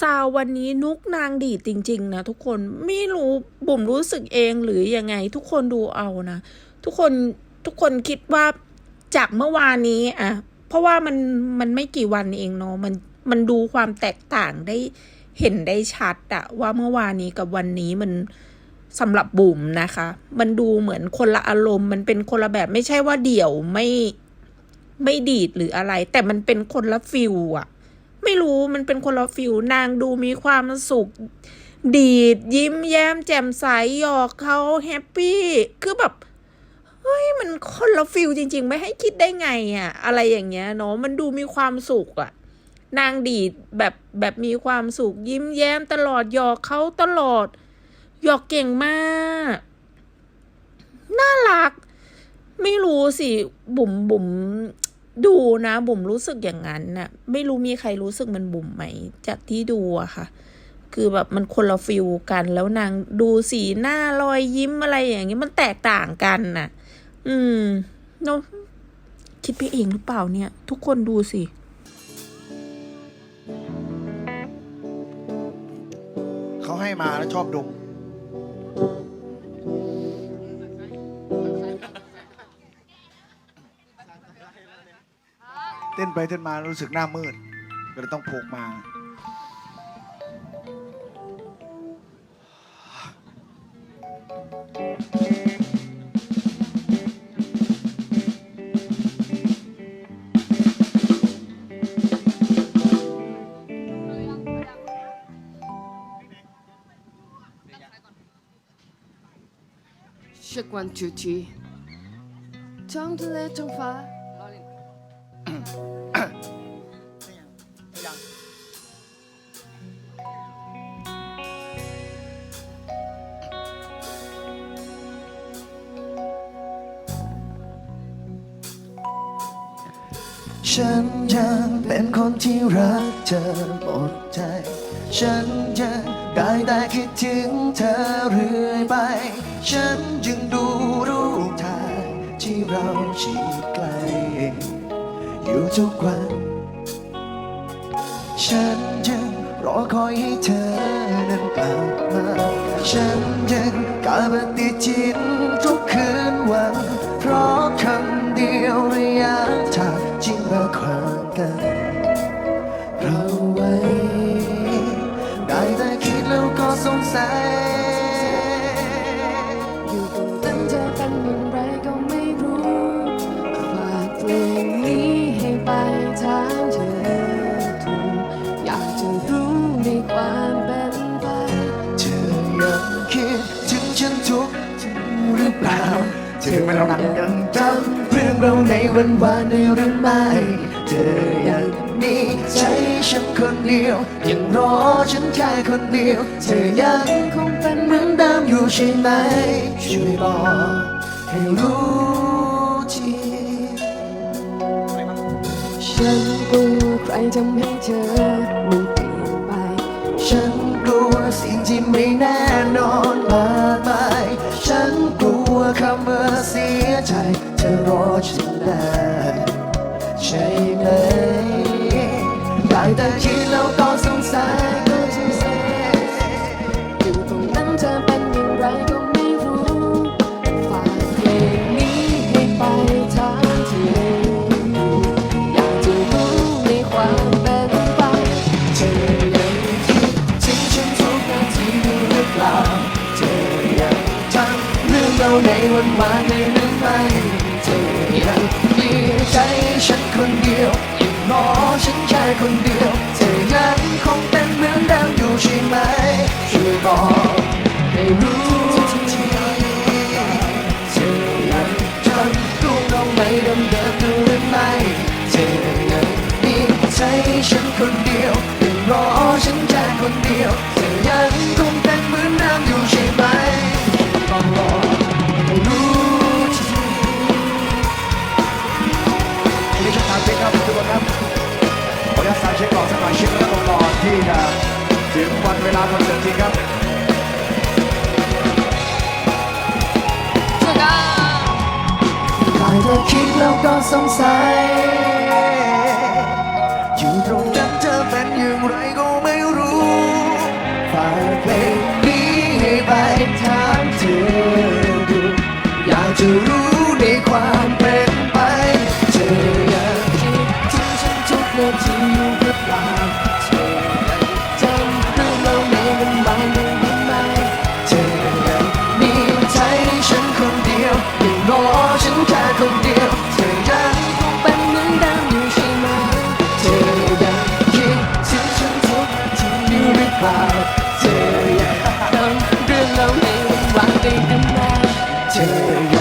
ซาววันนี้นุกนางดีดจริง ๆ นะทุกคนไม่รู้บุ๋มรู้สึกเองหรือยังไง ทุกคนดูเอานะ ทุกคนทุกคนคิดว่าจากเมื่อวานนี้อะเพราะว่ามันมันไม่กี่วันเองเนาะมันมันดูความแตกต่างได้เห็นได้ชัดอะว่าเมื่อวานนี้กับวันนี้มันสำหรับบุ๋มนะคะ มันดูเหมือนคนละอารมณ์ มันเป็นคนละแบบไม่ใช่ว่าเดี่ยวไม่ไม่ดีดหรืออะไร แต่มันเป็นคนละฟิลอะ ไม่รู้มันเป็นคนละฟิลนางดูมีความสุข ดีดยิ้มแย้มแจ่มใสหยอกเขาแฮปปี้คือแบบเฮ้ยมันคนละฟิลจริง ๆ ไม่ให้คิดได้ไงอะอะไรอย่างเงี้ยเนาะมันดูมีความสุขอะ นางดีดแบบแบบมีความสุข ยิ้มแย้มตลอดหยอกเขาตลอดหยอกเก่งมากน่ารัก ไม่รู้สิบุ๋มบุ๋ม ดูนะบุ๋มรู้สึกอย่างนั้นน่ะ ไม่รู้มีใครรู้สึกมันบุ๋มไหม จากที่ดูอะค่ะ คือแบบมันคนละฟิลกันแล้วนางดูสีหน้ารอยยิ้มอะไรอย่างเงี้ยมันแตกต่างกันน่ะ อืมเนาะคิดไปเองหรือเปล่าเนี่ย ทุกคนดูสิเขาให้มาแล้วชอบดม ต้นไปเต้นมารู้สึกหน้ามืด ก็เลยต้องพกมา เช็ควันจูทีท้องทะเลท้องฟ้า ฉันยังเป็นคนที่รักเธอหมดใจ ฉันยังได้แต่คิดถึงเธอเรื่อยไป ฉันจึงดูรูปถ่ายที่เราชีดไกล อยู่ทุกวัน ฉันยังรอคอยให้เธอนั้นกลับมา ฉันยังกลับติดจิตทุกคืนวัน เพราะคำเดียวระยะท ล่าเธอไม่นังยังจำเรื่องเราในวันวานในหรือไม่เธอยังมีใจฉันคนเดียว ยังรอฉันแค่คนเดียว เธอยังคงเป็นเหมือนเดิมอยู่ใช่ไหม ช่วยบอกให้รู้ทีฉันกลัวใครทำให้เธอมันเปลี่ยนไป ฉันกลัวสิ่งที่ไม่แน่นอน รอฉันได้ใช่ไหมได้แต่คิดแล้วก็สงสัยอยู่ตรงนั้นเธอเป็นอย่างไรก็ไม่รู้ฝากเพลงนี้ให้ไปทางเธออยากจะรู้ในความเป็นไปเธอยังคิดถึงฉันทุกนาทีหรือเปล่าเธอยังจำเรื่องเราในวันวานได้หรือไม่ มีใจฉันคนเดียวอยังรอฉันแค่คนเดียว คอนเสิร์ตจริงครับได้แต่คิดแล้วก็สงสัย วันวานได้กันไหมเธอ